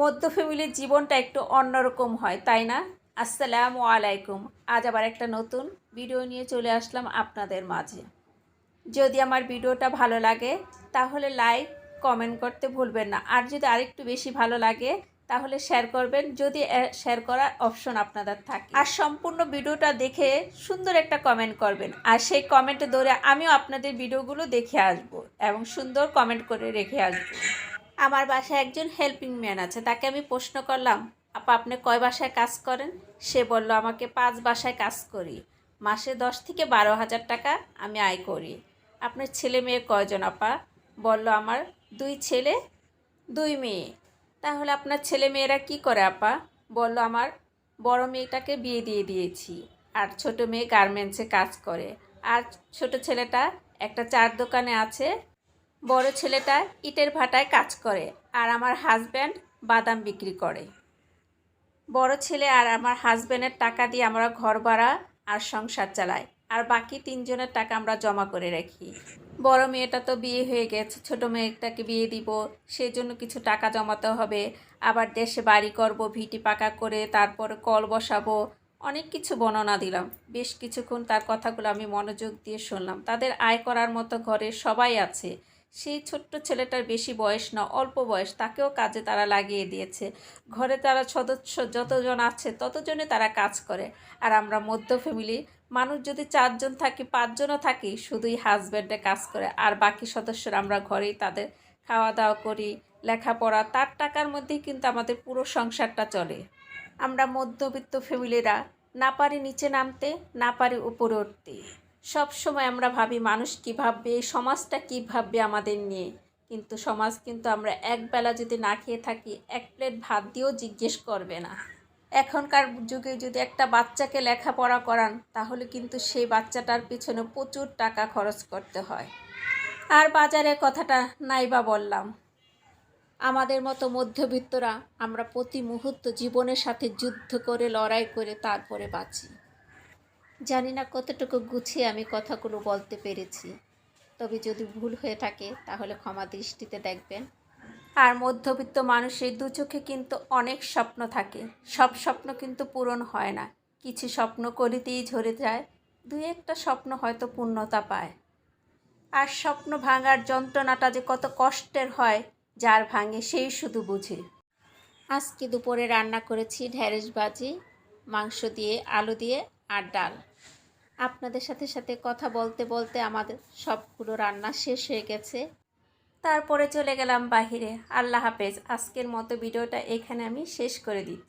মধ্য ফ্যামিলির জীবনটা একটু অন্যরকম হয়, তাই না? আসসালামু আলাইকুম। আজ আবার একটা নতুন ভিডিও নিয়ে চলে আসলাম আপনাদের মাঝে। যদি আমার ভিডিওটা ভালো লাগে, তাহলে লাইক, কমেন্ট করতে ভুলবেন না। আর যদি আরেকটু বেশি ভালো লাগে, তাহলে শেয়ার করবেন। যদি শেয়ার করার অপশন আপনাদের থাকে। আর সম্পূর্ণ ভিডিওটা দেখে সুন্দর একটা কমেন্ট করবেন। আর সেই কমেন্টে ধরে আমিও আপনাদের ভিডিওগুলো দেখে আসব এবং সুন্দর কমেন্ট করে রেখে আসব। আমার বাসায় একজন হেল্পিং ম্যান আছে, তাকে আমি প্রশ্ন করলাম, আপা, আপনি কয় বাসায় কাজ করেন? সে বলল, আমাকে পাঁচ বাসায় কাজ করি। মাসে দশ থেকে বারো হাজার টাকা আমি আয় করি। আপনার ছেলে মেয়ে কয়জন, আপা? বলল, আমার দুই ছেলে, দুই মেয়ে। তাহলে আপনার ছেলে মেয়েরা কি করে, আপা? বলল, আমার বড় মেয়েটাকে বিয়ে দিয়ে দিয়েছি, আর ছোট মেয়ে গার্মেন্টসে কাজ করে। আর ছোট ছেলেটা একটা চার দোকানে আছে বড় ছেলেটা ইটের ভাটায় কাজ করে আর আমার হাজব্যান্ড বাদাম বিক্রি করে। বড় ছেলে আর আমার হাজব্যান্ডের টাকা দিয়ে আমরা ঘর ভাড়া আর সংসার চালাই আর বাকি তিনজনের টাকা আমরা জমা করে রাখি। বড় মেয়েটা তো বিয়ে হয়ে গেছে, ছোট মেয়েটাকে বিয়ে দিব সেই জন্য কিছু টাকা জমাতে হবে। আবার দেশে বাড়ি করব, ভিটি পাকা করে তারপর কল বসাবো, অনেক কিছু বর্ণনা দিলাম। বেশ কিছুক্ষণ তার কথাগুলো আমি মনোযোগ দিয়ে শুনলাম। তাদের আয় করার মতো ঘরে সবাই আছে। সেই ছোট্ট ছেলেটার বেশি বয়স না, অল্প বয়স, তাকেও কাজে তারা লাগিয়ে দিয়েছে। ঘরে তারা সদস্য যতজন আছে, ততজনে তারা কাজ করে। আর আমরা মধ্য ফ্যামিলি মানুষ যদি চারজন থাকি, পাঁচজনও থাকি, শুধুই হাজব্যান্ডে কাজ করে। আর বাকি সদস্যরা আমরা ঘরেই তাদের খাওয়া দাওয়া করি, লেখাপড়া, তার টাকার মধ্যেই কিন্তু আমাদের পুরো সংসারটা চলে। আমরা মধ্যবিত্ত ফ্যামিলিরা না পারি নিচে নামতে, না পারি উপরে উঠতে। সব সময় আমরা ভাবি মানুষ কী ভাববে, সমাজটা কী ভাববে আমাদের নিয়ে। কিন্তু সমাজ কিন্তু আমরা একবেলা যদি না খেয়ে থাকি, এক প্লেট ভাত দিয়েও জিজ্ঞেস করবে না। এখনকার যুগে যদি একটা বাচ্চাকে লেখাপড়া করান, তাহলে কিন্তু সেই বাচ্চাটার পিছনে প্রচুর টাকা খরচ করতে হয়। আর বাজারের কথাটা নাইবা বললাম। আমাদের মতো মধ্যবিত্তরা আমরা প্রতি মুহূর্ত জীবনের সাথে যুদ্ধ করে, লড়াই করে তারপরে বাঁচি। জানি না কতটুকু গুছিয়ে আমি কথাগুলো বলতে পেরেছি। তবে যদি ভুল হয়ে থাকে, তাহলে ক্ষমা দৃষ্টিতে দেখবেন। আর মধ্যবিত্ত মানুষের দু চোখে কিন্তু অনেক স্বপ্ন থাকে। সব স্বপ্ন কিন্তু পূরণ হয় না। কিছু স্বপ্ন করিতেই ঝরে যায়। দু একটা স্বপ্ন হয়তো পূর্ণতা পায়। আর স্বপ্ন ভাঙার যন্ত্রণাটা যে কত কষ্টের হয়, যার ভাঙে সেই শুধু বুঝে। আজকে দুপুরে রান্না করেছি ঢ্যাঁড়স ভাজি, মাংস দিয়ে, আলু দিয়ে আর ডাল। আপনাদের সাথে সাথে কথা বলতে বলতে আমাদের সবগুলো রান্না শেষ হয়ে গেছে। তারপরে চলে গেলাম বাহিরে। আল্লাহ হাফেজ। আজকের মতো ভিডিওটা এখানে আমি শেষ করে দিচ্ছি।